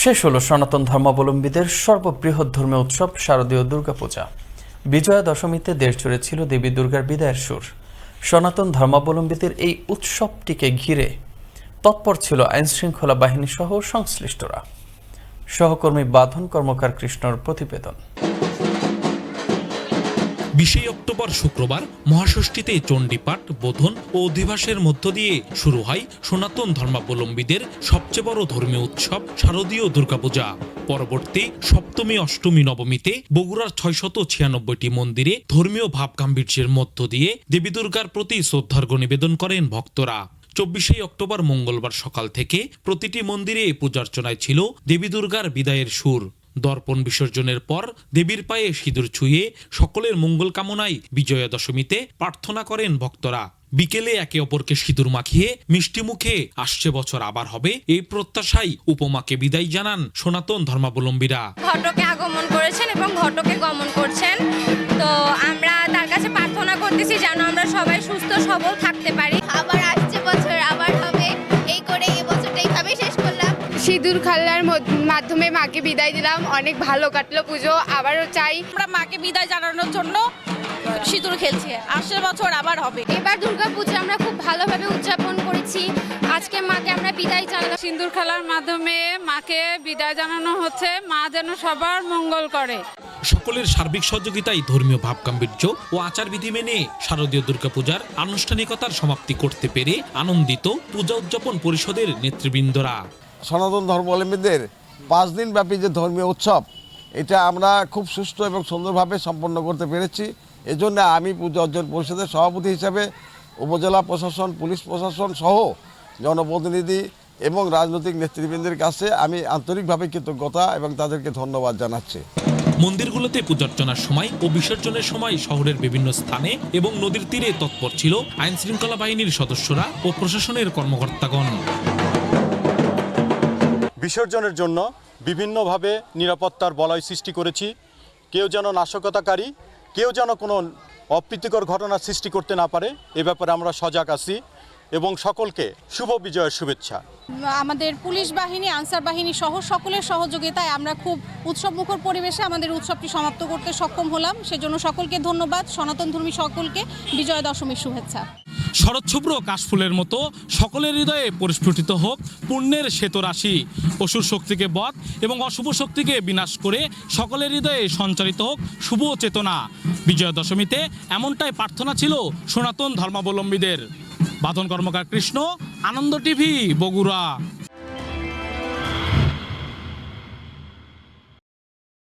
শেষ হলো সনাতন ধর্মাবলম্বীদের সর্ববৃহৎ ধর্মীয় উৎসব শারদীয় দুর্গাপূজা। বিজয়া দশমীতে দেশ জুড়ে ছিল দেবী দুর্গার বিদায়ের সুর। সনাতন ধর্মাবলম্বীদের এই উৎসবটিকে ঘিরে তৎপর ছিল আইনশৃঙ্খলা বাহিনী সহ সংশ্লিষ্টরা। সহকর্মী বাঁধন কর্মকার কৃষ্ণর প্রতিবেদন। বিশে অক্টোবর শুক্রবার মহাষষ্ঠীতে চণ্ডীপাঠ, বোধন ও অধিবাসের মধ্য দিয়ে শুরু হয় সনাতন ধর্মাবলম্বীদের সবচেয়ে বড় ধর্মীয় উৎসব শারদীয় দুর্গাপূজা। পরবর্তী সপ্তমী, অষ্টমী, নবমীতে বগুড়ার ছয়শত ছিয়ানব্বইটি মন্দিরে ধর্মীয় ভাব গাম্ভীর্যের মধ্য দিয়ে দেবী দুর্গার প্রতি শ্রদ্ধার্ঘ্য নিবেদন করেন ভক্তরা। চব্বিশে অক্টোবর মঙ্গলবার সকাল থেকে প্রতিটি মন্দিরে পূজার্চনায় ছিল দেবী দুর্গার বিদায়ের সুর। দর্পণ বিসর্জনের পর দেবীর পায়ে সিঁদুর ছুঁয়ে সকলের মঙ্গল কামনায় বিজয়া দশমীতে প্রার্থনা করেন ভক্তরা। বিকেলে একে অপরকে সিঁদুর মাখিয়ে মিষ্টি মুখে, আসছে বছর, আবার হবে এই প্রত্যাশায় উপমাকে বিদায় জানান সনাতন ধর্মাবলম্বীরা। ঘটকে আগমন করেছেন এবং ঘটকে গমন করছেন। তো আমরা তার কাছে প্রার্থনা করতেছি যেন আমরা সবাই সুস্থ, সবল থাকতে পারি। খেলার মাধ্যমে মাকে বিদায় দিলাম। অনেক ভালো কাটলো পুজো আবারও চাই। আমরা মাকে বিদায় জানানোর জন্য সিঁদুর খেলছি। আসছে বছর আবার হবে। এবার দুর্গাপূজা আমরা খুব ভালোভাবে উদযাপন করেছি। আজকে মাকে আমরা বিদায় জানালাম। সিঁদুর খেলার মাধ্যমে মাকে বিদায় জানানো হচ্ছে। মা যেন সবার মঙ্গল করে। সকলের সার্বিক সহযোগিতায় ধর্মীয় ভাব গাম্ভীর্য ও আচারবিধি মেনে শারদীয় দুর্গাপূজার আনুষ্ঠানিকতার সমাপ্তি করতে পেরে আনন্দিত পূজা উদযাপন পরিষদের নেতৃবৃন্দরা। সনাতন ধর্মাবলম্বীদের পাঁচ দিন ব্যাপী যে ধর্মীয় উৎসব, এটা আমরা খুব সুষ্ঠু এবং সুন্দরভাবে সম্পন্ন করতে পেরেছি। এজন্য আমি পূজা অর্জন পরিষদের সভাপতি হিসাবে উপজেলা প্রশাসন, পুলিশ প্রশাসন সহ জনপ্রতিনিধি এবং রাজনৈতিক নেতৃবৃন্দের কাছে আমি আন্তরিকভাবে কৃতজ্ঞতা এবং তাদেরকে ধন্যবাদ জানাচ্ছি। মন্দিরগুলোতে পূজার্চনার সময় ও বিসর্জনের সময় শহরের বিভিন্ন স্থানে এবং নদীর তীরে তৎপর ছিল আইনশৃঙ্খলা বাহিনীর সদস্যরা ও প্রশাসনের কর্মকর্তাগণ। বিসর্জনের জন্য বিভিন্নভাবে নিরাপত্তার বলয় সৃষ্টি করেছি। কেউ যেন নাশকতাকারী, কেউ যেন কোনো অপ্রীতিকর ঘটনা সৃষ্টি করতে না পারে, এ ব্যাপারে আমরা সজাগ আছি এবং সকলকে শুভ বিজয়ের শুভেচ্ছা। আমাদের পুলিশ বাহিনী, আনসার বাহিনী সহ সকলের সহযোগিতায় আমরা খুব উৎসবমুখর পরিবেশে আমাদের উৎসবটি সমাপ্ত করতে সক্ষম হলাম। সেজন্য সকলকে ধন্যবাদ। সনাতন ধর্মী সকলকে বিজয়া দশমীর শুভেচ্ছা। শরৎশুভ্র কাশফুলের মতো সকলের হৃদয়ে পরিস্ফুটিত হোক পুণ্যের শ্বেত রাশি। অসুর শক্তিকে বধ এবং অশুভ শক্তিকে বিনাশ করে সকলের হৃদয়ে সঞ্চারিত হোক শুভ চেতনা। বিজয়া দশমীতে এমনটাই প্রার্থনা ছিল সনাতন ধর্মাবলম্বীদের। বাদন কর্মকার কৃষ্ণ, আনন্দ টিভি, বগুড়া।